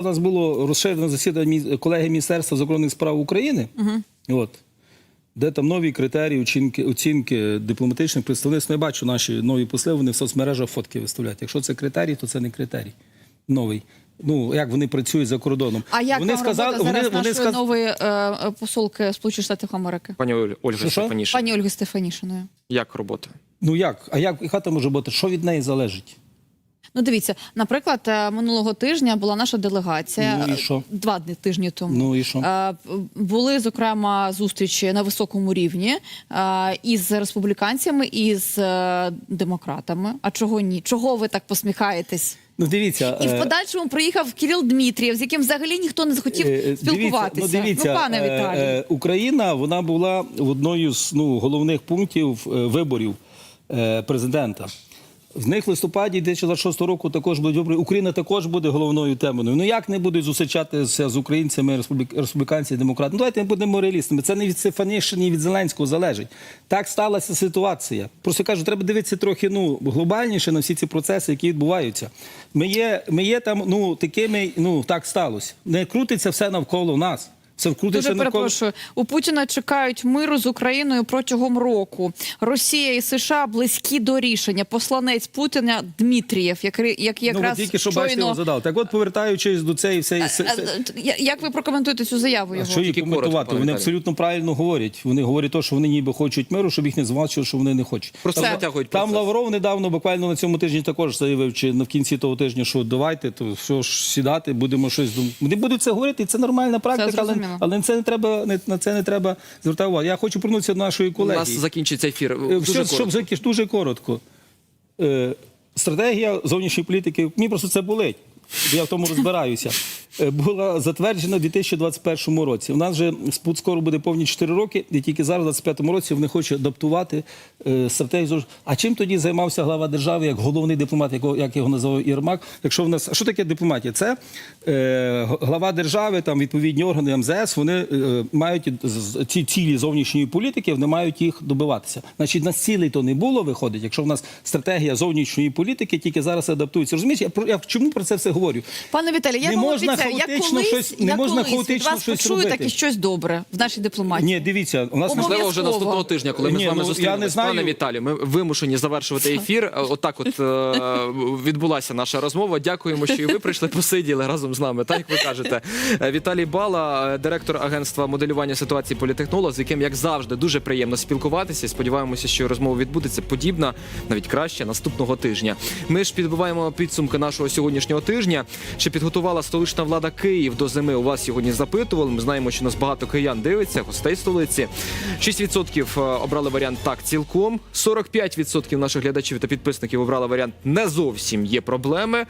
У нас було розширене засідання колеги Міністерства закордонних справ України, от, де там нові критерії оцінки, оцінки дипломатичних представництв. Ну, Я бачу наші нові посли, вони в соцмережах фотки виставляють. Якщо це критерій, то це не критерій новий. Ну, як вони працюють за кордоном. А як вони робота зараз нашої сказ- нової е, е, посолки Сполучених Штатів Америки? Пані Оль- Ольга Що-що? Пані Ольги Стефанішиної. як робота? Ну як? А як яка там може бути? Що від неї залежить? Ну, дивіться, наприклад, е, минулого тижня була наша делегація Ну, і що? два дні тижні тому. Ну, і що? Е, Були зокрема зустрічі на високому рівні е, із республіканцями і з демократами. А чого ні? Чого ви так посміхаєтесь? Ну дивіться. І в подальшому приїхав Кирил Дмитрієв, з яким взагалі ніхто не захотів Е, спілкуватися. Дивіться, ну, дивіться, пане е, Віталію. е, Україна вона була в одною з ну, головних пунктів виборів президента. В них в листопаді 2026 року також будуть вибори. Україна також буде головною темою. Ну як не будуть зустрічатися з українцями, республік... республіканці, демократи? Ну давайте ми будемо реалістами. Це не від Стефанішини, ні від Зеленського залежить. Так сталася ситуація. Просто кажу, треба дивитися трохи ну глобальніше на всі ці процеси, які відбуваються. Ми є, ми є там ну такими, ну так сталося. Не крутиться все навколо нас. Все крутиться Дуже навколо. перепрошую. У Путіна чекають миру з Україною протягом року. Росія і США близькі до рішення. Посланець Путіна Дмитрієв, як, як Ну, якраз тільки що бачите, щойно... його задав. Так от, повертаючись до цієї всієї... А, а, я- Як ви прокоментуєте цю заяву А його? що її коментувати? Вони абсолютно правильно говорять. Вони говорять, то, що вони ніби хочуть миру, щоб їх не звачили, що вони не хочуть. Просто Це- затягують Там процес. Лавров недавно, буквально на цьому тижні, також заявив, чи на в кінці того тижня, що давайте, то все ж сідати, будемо щось думати. Вони будуть це говорити, і це нормальна практика, але, зрозуміло. але на це не треба не- на це не треба звертати увагу. Я хочу повернутися до нашої колеги. У нас закінчиться ефір. Е, Дуже Щоб, щоб дуже коротко. Е, стратегія зовнішньої політики, мені просто це болить. бо Я в тому розбираюся. Е, Була затверджена в 2021 році. У нас вже спут скоро буде повні 4 роки, і тільки зараз, в 2025 році, вони хочуть адаптувати е, стратегію. А чим тоді займався глава держави як головний дипломат, якого, як його називав Єрмак? Якщо в нас що таке дипломатія? Це е, глава держави, там відповідні органи МЗС, вони е, мають ці цілі зовнішньої політики, вони мають їх добиватися. Значить, на цілей то не було виходить, якщо в нас стратегія зовнішньої політики тільки зараз адаптується. Розумієш, я я чому про це все говорю? Пане Віталій, я Не можна обіцяю, я колись, щось- не я можна колись від хаотично вас щось почую робити. таке щось добре в нашій дипломатії. Ні, дивіться, у нас. Можливо, вже наступного тижня, коли ми Ні, з вами ну, я зустрінемось. не знаю. Пане Віталію, ми вимушені завершувати ефір. Е, Отак, от е, відбулася наша розмова. Дякуємо, що і ви прийшли посиділи разом з нами. Так як ви кажете, Е, Віталій Бала, е, директор агентства моделювання ситуації політехнолог, з яким, як завжди, дуже приємно спілкуватися. Сподіваємося, що розмова відбудеться подібна, навіть краще наступного тижня. Ми ж підбиваємо підсумки нашого сьогоднішнього тижня. Чи підготувала столична влада Київ до зими? У вас сьогодні запитували. Ми знаємо, що нас багато киян дивиться, гостей столиці. 6% обрали варіант так цілком. 45% наших глядачів та підписників обрали варіант не зовсім є проблеми.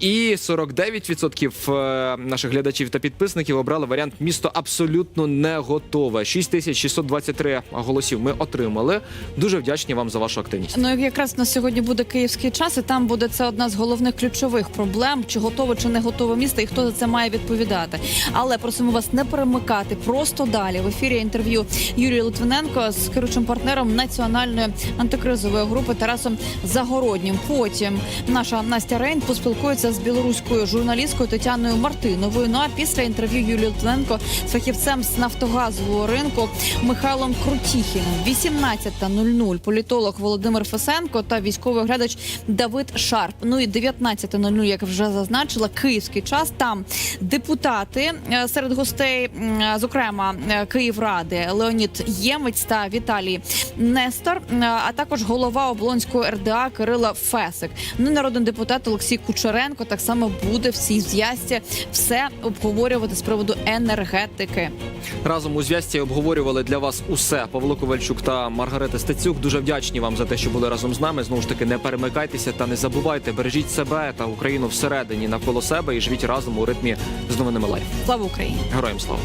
І 49% е, наших глядачів та підписників обрали варіант місто абсолютно не готове. 6623 голосів ми отримали. Дуже вдячні вам за вашу активність. Ну якраз на сьогодні буде київський час, і там буде це одна з головних ключових проблем: чи готове чи не готове місто, і хто за це має відповідати. Але просимо вас не перемикати просто далі. В ефірі інтерв'ю Юрія Литвиненко з керуючим партнером національної антикризової групи Тарасом Загороднім. Потім наша Настя Рейн поспілкується з білоруською журналісткою Тетяною Мартиновою. Ну а після інтерв'ю Юрія Литвиненко з фахівцем з нафтогазового ринку Михайлом Крутіхіним. 18.00 політолог Володимир Фесенко та військовий оглядач Давид Шарп. Ну і 19.00, як вже зазначила, київський час. Там депутати е, серед гостей, е, зокрема е, Київради Леонід Ємець та Віталій Нестор, а також голова Облонської РДА Кирила Фесик. Ну народний депутат Олексій Кучеренко так само буде в цій зв'язці все обговорювати з приводу енергетики. Разом у зв'язці обговорювали для вас усе. Павло Ковальчук та Маргарита Стецюк. Дуже вдячні вам за те, що були разом з нами. Знову ж таки, не перемикайтеся та не забувайте, бережіть себе та Україну всередині навколо себе і живіть разом у ритмі з новинами лайф. Слава Україні! Героям слава!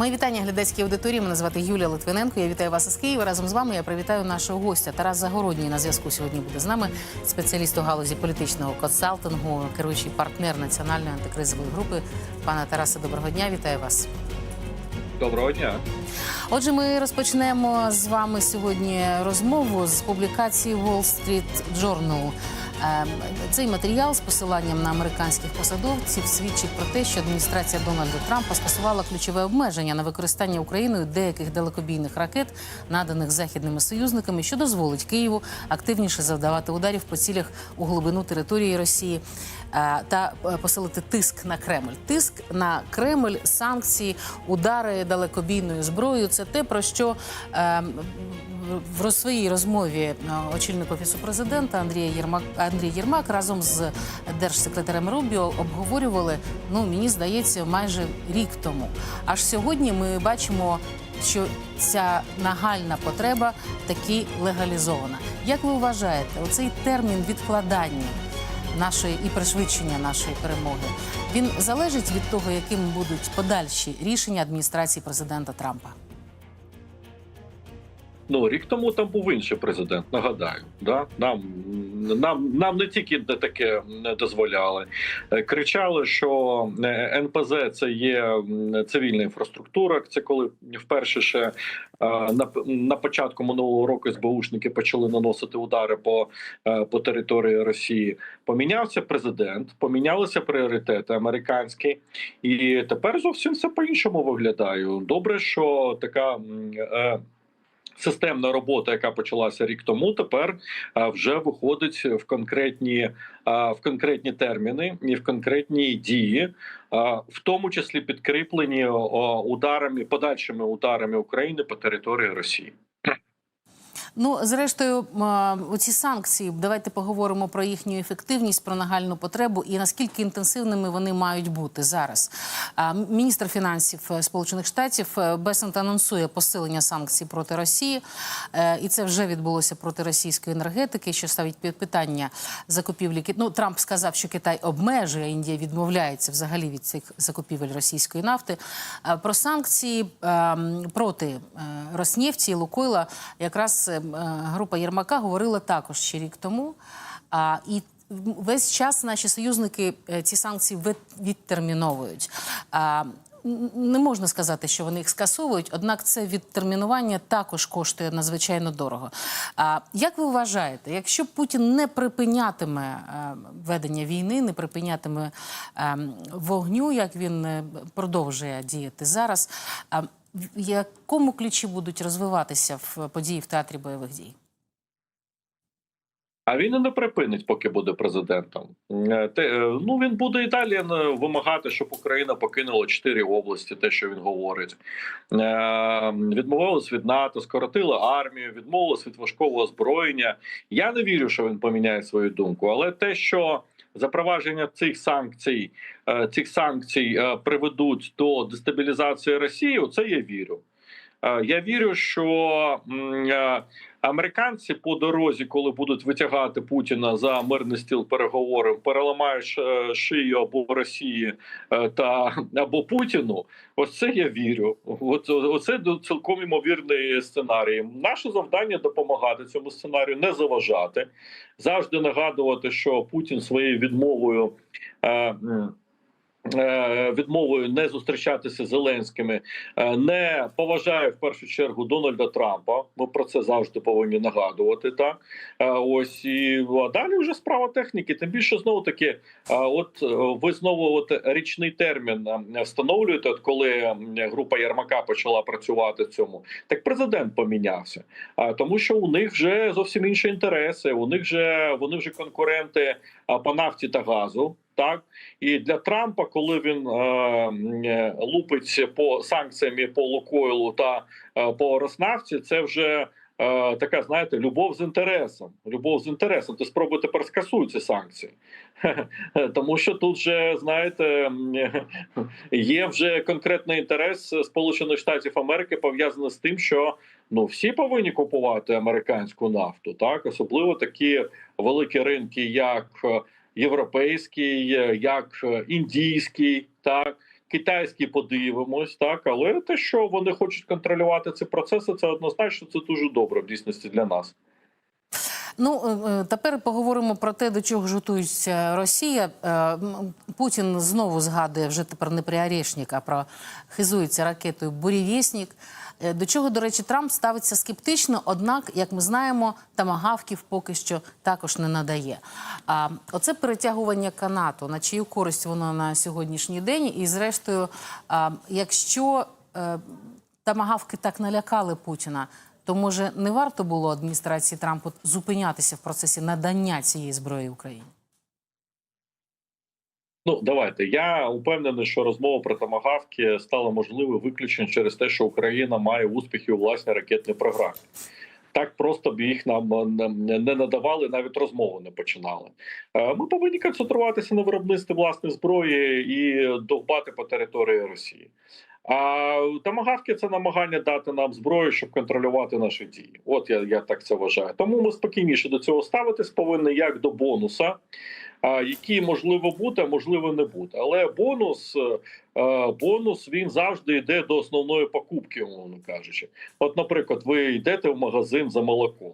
Мої вітання глядацькій аудиторії. Мене звати Юлія Литвиненко. Я вітаю вас із Києва. Разом з вами я привітаю нашого гостя. Тарас Загородній на зв'язку сьогодні буде з нами. Спеціаліст у галузі політичного консалтингу, керуючий партнер національної антикризової групи. Пане Тарасе, доброго дня. Вітаю вас. Доброго дня. Отже, ми розпочнемо з вами сьогодні розмову з публікації Wall Street Journal. Ем, Цей матеріал з посиланням на американських посадовців свідчить про те, що адміністрація Дональда Трампа скасувала ключове обмеження на використання Україною деяких далекобійних ракет, наданих західними союзниками, що дозволить Києву активніше завдавати ударів по цілях у глибину території Росії е, та е, посилити тиск на Кремль. Тиск на Кремль, санкції, удари далекобійною зброєю це те, про що е, в своїй розмові е, очільник офісу президента Андрія Єрмак Андрій Єрмак разом з держсекретарем Рубіо обговорювали. Ну мені здається, майже рік тому. Аж сьогодні ми бачимо. Що ця нагальна потреба таки легалізована. Як ви вважаєте, оцей термін відкладання нашої і пришвидшення нашої перемоги він залежить від того, якими будуть подальші рішення адміністрації президента Трампа? Ну рік тому там був інший президент. Нагадаю, да нам нам нам не тільки таке не дозволяли, Е, кричали, що е, НПЗ це є цивільна інфраструктура. Це коли вперше ще е, на, на початку минулого року СБУшники почали наносити удари по, по території Росії. Помінявся президент, помінялися пріоритети американські, і тепер зовсім все по іншому виглядає. Добре, що така. Системна робота, яка почалася рік тому, тепер вже виходить в конкретні в конкретні терміни і в конкретні дії, в тому числі підкріплені ударами, подальшими ударами України по території Росії. Ну, зрештою, м, оці санкції, давайте поговоримо про їхню ефективність, про нагальну потребу і наскільки інтенсивними вони мають бути зараз. Міністр фінансів е, Сполучених Штатів е, Бесент анонсує посилення санкцій проти Росії, Е, і це вже відбулося проти російської енергетики, що ставить під питання закупівлі. Ну, Трамп сказав, що Китай обмежує, Індія відмовляється взагалі від цих закупівель російської нафти. Е, Про санкції е, проти е, Роснефті і Лукойла якраз е, е, група Єрмака говорила також ще рік тому. А, і весь час наші союзники е, ці санкції відтерміновують. А, не можна сказати, що вони їх скасовують, однак це відтермінування також коштує надзвичайно дорого. А як ви вважаєте, якщо Путін не припинятиме е, ведення війни, не припинятиме е, вогню, як він е, продовжує діяти зараз, а в якому ключі будуть розвиватися в події в театрі бойових дій? А він і не припинить, поки буде президентом. Е, Те, е, ну він буде і далі е, вимагати, щоб Україна покинула чотири області, те, що він говорить. Відмовилась від НАТО, скоротила армію, відмовилась від важкого озброєння. Я не вірю, що він поміняє свою думку, але те, що запровадження цих санкцій, е, цих санкцій е, приведуть до дестабілізації Росії, у це я вірю. Е, Я вірю, що американці по дорозі, коли будуть витягати Путіна за мирний стіл переговорів, переламають е, шию або Росії е, та або Путіну. Ось це я вірю. Оце цілком ймовірний сценарій. Наше завдання допомагати цьому сценарію, не заважати, завжди нагадувати, що Путін своєю відмовою. Е, Відмовою не зустрічатися з Зеленськими е, не поважає в першу чергу Дональда Трампа. Ми про це завжди повинні нагадувати. Так Е, ось і а далі вже справа техніки. Тим більше знову таки, от ви знову от річний термін встановлюєте, от коли група Єрмака почала працювати в цьому, так президент помінявся. Тому, що у них вже зовсім інші інтереси. У них же вони вже конкуренти по нафті та газу. Так і для Трампа, коли він е, е, лупить по санкціям по Лукойлу та е, по Роснафті, це вже е, така, знаєте, любов з інтересом. Любов з інтересом. Ти спробуй тепер скасуй ці санкції. Тому що тут же, знаєте, є вже конкретний інтерес Сполучених Штатів Америки пов'язаний з тим, що ну всі повинні купувати американську нафту, так особливо такі великі ринки, як е, європейський, як е, індійський, так китайський подивимось, так але те, що вони хочуть контролювати ці процеси, це однозначно це дуже добре в дійсності для нас. Ну е, е, тепер поговоримо про те, до чого ж готується Росія. Путін знову згадує вже тепер не про Орешник, а про хизується ракетою Бурєвєснік. Е, До чого, до речі, Трамп ставиться скептично, однак, як ми знаємо, тамагавків поки що також не надає. А оце перетягування канату, на чию користь воно на сьогоднішній день. І зрештою, а, якщо е, тамагавки так налякали Путіна, то може не варто було адміністрації Трампа зупинятися в процесі надання цієї зброї Україні? Ну давайте. Я упевнений, що розмова про томагавки стала можливою виключно через те, що Україна має успіхи у власній ракетній програмі. Так просто б їх нам не надавали, навіть розмови не починали. Е, Ми повинні концентруватися на виробництві власної зброї і довбати по території Росії. А тамагавки це намагання дати нам зброю, щоб контролювати наші дії. От я, я так це вважаю. Тому ми спокійніше до цього ставитись повинні як до бонуса, який можливо бути, а можливо не бути. Але бонус, е, е, бонус він завжди йде до основної покупки, умовно кажучи. От, наприклад, ви йдете в магазин за молоком.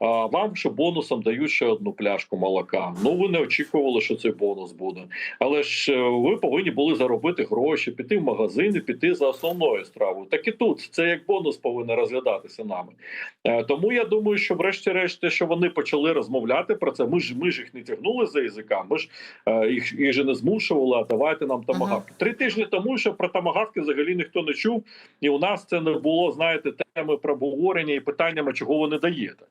А вам ще бонусом дають ще одну пляшку молока. Ну ви не очікували, що цей бонус буде. Але ж е, ви повинні були заробити гроші, піти в магазин і піти за основною стравою. Так і тут це як бонус повинно розглядатися нами. Е, Тому я думаю, що врешті-решт, те, що вони почали розмовляти про це. Ми ж ми ж їх не тягнули за язика. Ми ж е, їх, їх же не змушували, а давайте нам тамагавки. Три тижні тому, що про тамагавки взагалі ніхто не чув, і у нас це не було, знаєте, теми про обговорення і питаннями, чого ви не даєте.